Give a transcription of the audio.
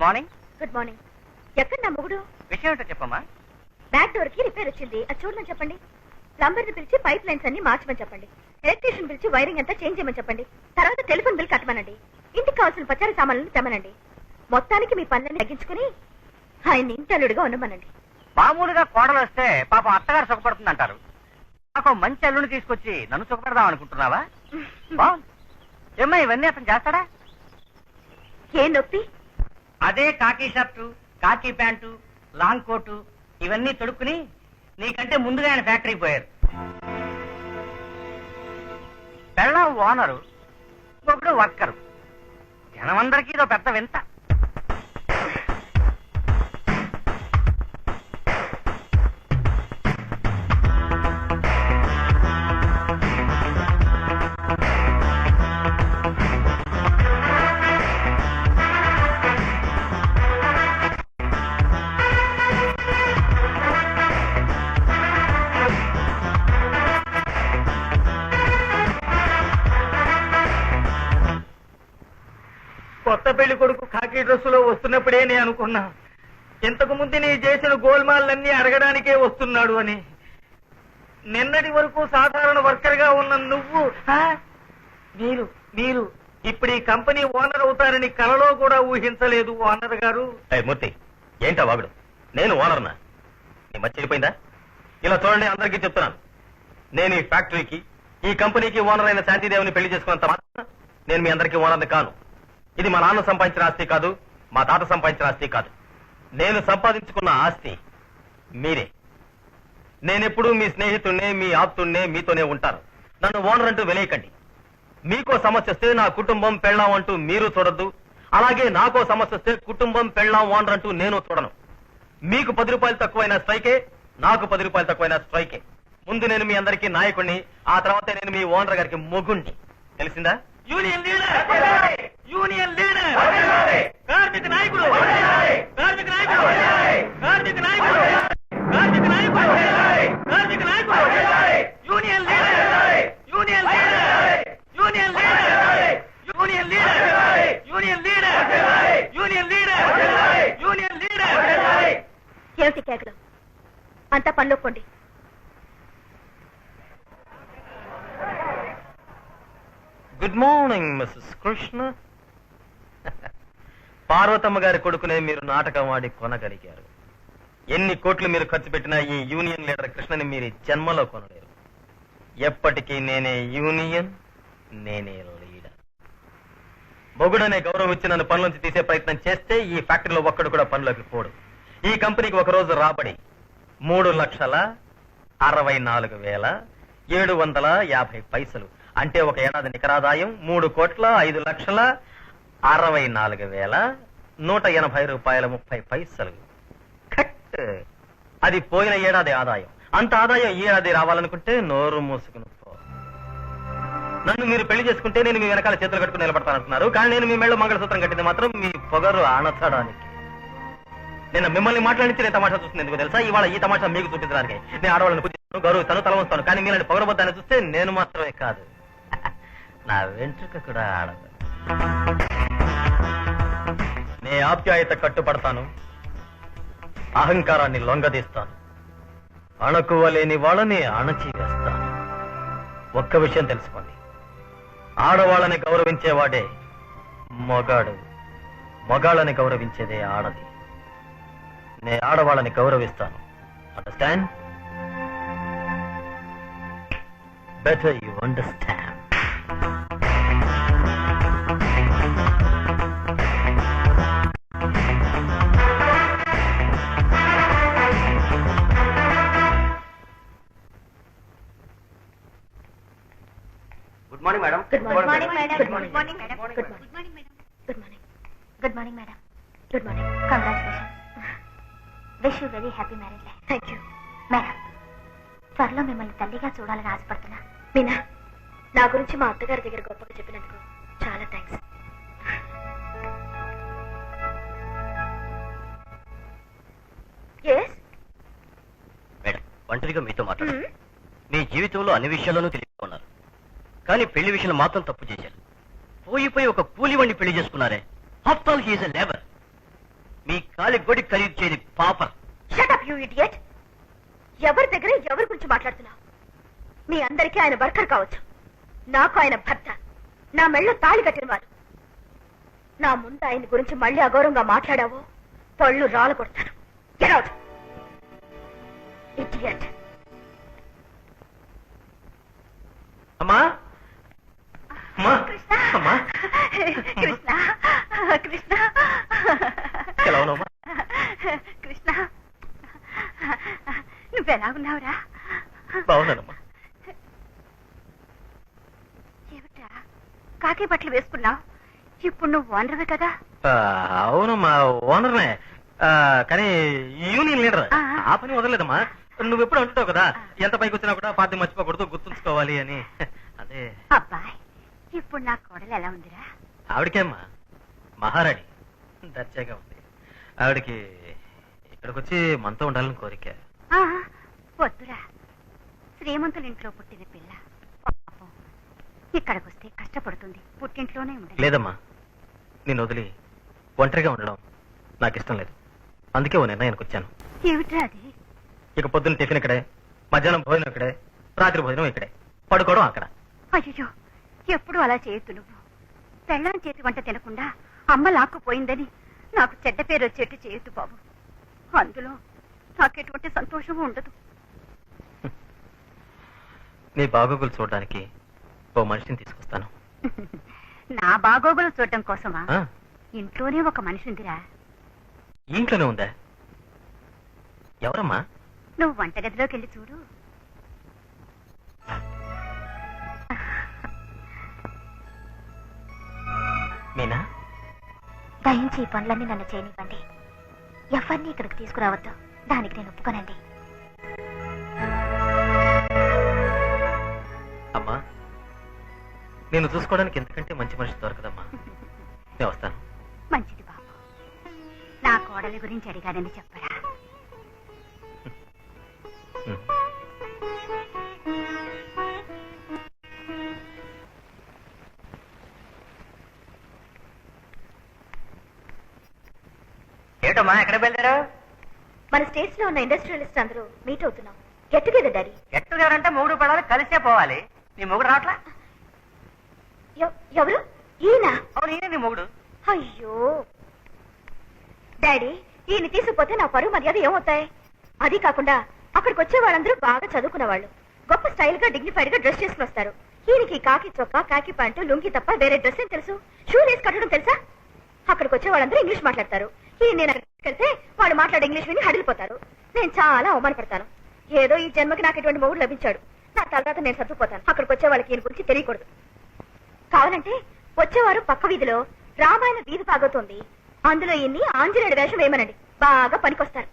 Good morning good morning ఎక్కడ నా మొగుడు? విషయం ఏంటో చెప్పమ్మా. బ్యాక్ డోర్కి రిపేర్ వచ్చింది. అది చూడమని చెప్పండి. ప్లంబర్ని పిలిచి పైప్ లైన్స్ అన్ని మార్చమని చెప్పండి. ఎలక్ట్రీషియన్ పిలిచి వైరింగ్ అంతా చేంజ్ చేయమని చెప్పండి. తర్వాత టెలిఫోన్ బిల్ కట్టమనండి. ఇంటికి కావాల్సిన పచారీ సామాన్లను తెమ్మనండి. మొత్తానికి మీ పనులన్నీ తగ్గించుకుని ఆయన ఇంటల్లుడిగా ఉండమనండి. మామూలుగా కోడలు వస్తే పాపం అత్తగారు సుఖపడుతుంది అంటారు నాకు మంచి అల్లుని తీసుకొచ్చి నన్ను సుఖపెడదాం అనుకుంటున్నావా? బాగుంది. ఏమ్మా ఇవన్నీ అతను చేస్తాడా? ఏం నొప్పి? అదే కాకి షర్టు కాకి ప్యాంటు లాంగ్ కోటు ఇవన్నీ తొడుక్కుని నీకంటే ముందుగా ఆయన ఫ్యాక్టరీకి పోయారు. పెళ్ళం ఓనరు ఒకడు వర్కరు. జనమందరికీ ఇదో పెద్ద వింత. కొత్త పెళ్ళి కొడుకు కాకి డ్రెస్సులో వస్తున్నప్పుడే నేను అనుకున్నా. ఇంతకు ముందు నీ చేసిన గోల్మాలన్నీ అడగడానికే వస్తున్నాడు అని. నిన్నటి వరకు సాధారణ వర్కర్గా ఉన్న నువ్వు మీరు మీరు ఇప్పుడు ఈ కంపెనీ ఓనర్ అవుతారని కలలో కూడా ఊహించలేదు ఓనర్ గారు. మూర్తి ఏంటా వాగుడు? నేను ఓనర్నా? నీ మర్చిపోయిందా ఇలా చూడండి అందరికీ చెప్తున్నాను. నేను ఈ ఫ్యాక్టరీకి ఈ కంపెనీకి ఓనర్ అయిన శాంతిదేవిని పెళ్ళి చేసుకున్నంత మాత్రం నేను మీ అందరికీ ఓనర్ని కాను. ఇది మా నాన్న సంపాదించిన ఆస్తి కాదు మా తాత సంపాదించిన ఆస్తి కాదు. నేను సంపాదించుకున్న ఆస్తి మీరే. నేనెప్పుడూ మీ స్నేహితుడినే మీ ఆప్తుడినే మీతోనే ఉంటాను. నన్ను ఓనర్ అంటూ వెలేయకండి. మీకో సమస్య వస్తే నా కుటుంబం పెళ్ళాం అంటూ మీరు చూడద్దు. అలాగే నాకో సమస్య వస్తే కుటుంబం పెళ్ళాం ఓనర్ అంటూ నేను చూడను. మీకు పది రూపాయలు తక్కువైన స్ట్రైకే నాకు పది రూపాయలు తక్కువైన స్ట్రైకే. ముందు నేను మీ అందరికీ నాయకుడిని ఆ తర్వాత నేను మీ ఓనర్ గారికి మొగుణ్ణి. తెలిసిందా? Union leader union leader. కార్మిక నాయకుడు. కార్మిక నాయకుడు. కార్మిక నాయకుడు. కార్మిక నాయకుడు. కార్మిక నాయకుడు. Union leader. Union leader. Union leader. Union leader. Union leader. Union leader. Union leader. ఏమిటి కేకలు అంతా పనిలో పోండి good morning Mrs Krishna Parvathamma గారి కొడుకునే మీరు నాటకం ఆడి కొనగలిగారు. ఎన్ని కోట్లు మీరు ఖర్చు పెట్టినా ఈ యూనియన్ లీడర్ కృష్ణని మీరు జన్మలో కొనలేరు. ఎప్పటికీ నేనే యూనియన్ నేనే లీడర్. మొగుడనే గౌరవం ఇచ్చి నన్ను పనులోంచి తీసే ప్రయత్నం చేస్తే ఈ ఫ్యాక్టరీలో ఒక్కడు కూడా పనిలోకి పోడు. ఈ కంపెనీకి ఒక రోజు రాబడి మూడు లక్షల అరవై నాలుగు వేల ఏడు వందల యాభై పైసలు. అంటే ఒక ఏడాది నికరాదాయం మూడు కోట్ల ఐదు లక్షల అరవై నాలుగు వేల నూట ఎనభై రూపాయల ముప్పై పైసలు. కట్ అది పోయిన ఏడాది ఆదాయం. అంత ఆదాయం ఈ ఏడాది రావాలనుకుంటే నోరు మూసుకుని నన్ను మీరు పెళ్ళి చేసుకుంటే నేను మీ వెనకాల చేతులు కట్టుకుని నిలబడతానంటున్నారు. కానీ నేను మీ మెళ్ళ మంగళసూత్రం కట్టింది మాత్రం మీ పొగరు అణచడానికి నేను మిమ్మల్ని మాట్లాడించి నేను తమాషా చూస్తుంది ఎందుకు తెలుసా? ఇవాళ ఈ తమాషా మీకు చూపించడానికి. నేను ఆడవాళ్ళని పూజిస్తాను గౌరవ తను తల కానీ కానీ మీలాంటి పొగరబద్దాన్ని చూస్తే నేను మాత్రమే కాదు. నా వెంట్రుక కూడా ఆడదు. ఆప్యాయత కట్టుపడతాను అహంకారాన్ని లొంగదీస్తాను. అణకువలేని వాళ్ళని అణచివేస్తాను. ఒక్క విషయం తెలుసుకోండి. ఆడవాళ్ళని గౌరవించేవాడే మొగాడు. మొగాళ్ళని గౌరవించేదే ఆడది. నే ఆడవాళ్ళని గౌరవిస్తాను. Understand better you understand madam. Good morning madam good morning madam good morning madam good morning good morning madam good morning congratulation wish you very happy marriage life thank you madam త్వరలో మిమ్మల్ని తల్లిగా చూడాలని ఆశపడుతున్నా. మీనా నా గురించి మా అత్తగారి దగ్గర గొప్పగా చెప్పినందుకు చాలా థ్యాంక్స్ మేడం ఒంటరిగా మీతో మాట్లాడు. మీ జీవితంలో అన్ని విషయాల్లోనూ ఉన్నారు కానీ పెళ్ళి విషయంలో మాత్రం తప్పు చేశారు. పోయి పోయి ఒక కూలివాణ్ణి పెళ్ళి చేసుకున్నారే. హీఈస్ ఎ లేబర్ మీ కాలి గొడి ఖరీదు పాపర్ యూ ఇడియట్ ఎవరి దగ్గర ఎవరి గురించి మాట్లాడుతున్నావు? మీ అందరికీ ఆయన వర్కర్ కావచ్చు. నాకు ఆయన భర్త. నా మెళ్ళో తాళి కట్టినవారు నా ముందు ఆయన గురించి మళ్ళీ అగౌరవంగా మాట్లాడావో పళ్ళు రాలు కొడతాను అమ్మా! నువ్వెలా ఉన్నావురా బాగున్నానమ్మా కాకి బట్టలు వేసుకున్నావు? ఇప్పుడు నువ్వు ఓనర్వే కదా? అవునమ్మా ఓనర్నే. కానీ యూనియన్ లీడర్. ఆ. పని వదలలేదమ్మా. నువ్వు ఎప్పుడు అంటుంటావు కదా ఎంత పైకి వచ్చినా కూడా పార్టీ మర్చిపోకూడదు గుర్తుంచుకోవాలి అని. అదే. అబ్బాయ్ ఇప్పుడు నా కోడలు ఎలా ఉందిరా? ఆవిడకేమ్మా? మహారాణి. దర్జాగా ఉంది. ఆవిడకి ఇక్కడికి వచ్చి మనతో ఉండాలని కోరిక. ఆ, వద్దురా. శ్రీమంతుల ఇంట్లో పుట్టిన పిల్ల. పాపం. ఇక్కడికొస్తే కష్టపడుతుంది. పుట్టింట్లోనే ఉండాలి లేదమ్మా. నేను వదిలి ఒంటరిగా ఉండడం నాకు ఇష్టం లేదు. అందుకే ఓ నిర్ణయానికి వచ్చాను. ఏమిట్రా అది? ఇక పొద్దున్న టిఫిన్ ఇక్కడే మధ్యాహ్నం భోజనం ఇక్కడే రాత్రి భోజనం ఇక్కడే. పడుకోవడం అక్కడ. అయ్యో ఎప్పుడు అలా చేయొద్దు నువ్వు? పెళ్ళాం చేతి వంట తినకుండా అమ్మ లాక్కుపోయిందని నాకు చెడ్డ పేరు వచ్చేట్టు చేయొద్దు బాబు. అందులో నాకు ఎటువంటి సంతోషము ఉండదు. నీ బాగోగులు చూడడానికి ఓ మనిషిని తీసుకొస్తాను. నా బాగోగులు చూడటం కోసమా? ఆ, ఇంట్లోనే ఒక మనిషి ఉందిరా ఈ ఇంట్లోనే ఉందా? ఎవరమ్మా? నువ్వు వంటగదిలోకి వెళ్ళి చూడు. మీనా? దయించి ఈ పనులన్నీ నన్ను చేయనివ్వండి. ఎవరిని ఇక్కడికి తీసుకురావద్దు. దానికి నేను ఒప్పుకోనండి. నేను చూసుకోవడానికి ఎంతకంటే మంచి మనిషి దొరకదమ్మా. నేను వస్తాను. మంచిది బాబు. నా కోడలి గురించి అడిగాడని చెప్పరా. ఉమ్. ఏమిటమ్మా ఎక్కడ బయలుదేరావు? మన స్టేట్స్లో ఉన్న ఇండస్ట్రియలిస్ట్ అందరూ మీట్ అవుతున్నాం. గెట్ టుగెదర్ డాడీ ఎట్టు ఎవరంటే మూడు పడాలి కలిసే పోవాలి. నీ మొగుడు రావట్లా? ఎవరు? ఈయన? అవును ఈయన మొగుడు. అయ్యో. డాడీ ఈయన తీసుకుపోతే నా పరువు మర్యాద ఏమవుతాయి? అది కాకుండా అక్కడికి వచ్చే వాళ్ళందరూ బాగా చదువుకున్న వాళ్ళు గొప్ప స్టైల్గా డిగ్నిఫైడ్గా డ్రెస్ చేసుకుని వస్తారు. ఈయనకి కాకి చొక్కా కాకి ప్యాంటు లుంగి తప్ప వేరే డ్రెస్ ఏం తెలుసు? షూ వేసి కట్టడం తెలుసా? అక్కడికి వచ్చే వాళ్ళందరూ ఇంగ్లీష్ మాట్లాడతారు. ఈ నేను అక్కడికి వెళ్తే వాళ్ళు మాట్లాడే ఇంగ్లీష్ విని హడిలిపోతారు. నేను చాలా అవమానపడతాను. ఏదో ఈ జన్మకి నాకు ఇటువంటి మొగుడు లభించాడు. నా తర్వాత నేను సర్దుకుపోతాను. అక్కడికి వచ్చే వాళ్ళకి ఈయన గురించి తెలియకూడదు. కావాలంటే వచ్చేవారు పక్క వీధిలో రామాయణ వీధి పాగవుతోంది. అందులో ఇన్ని ఆంజనేయుడి వేషం వేయమనండి. బాగా పనికొస్తారు.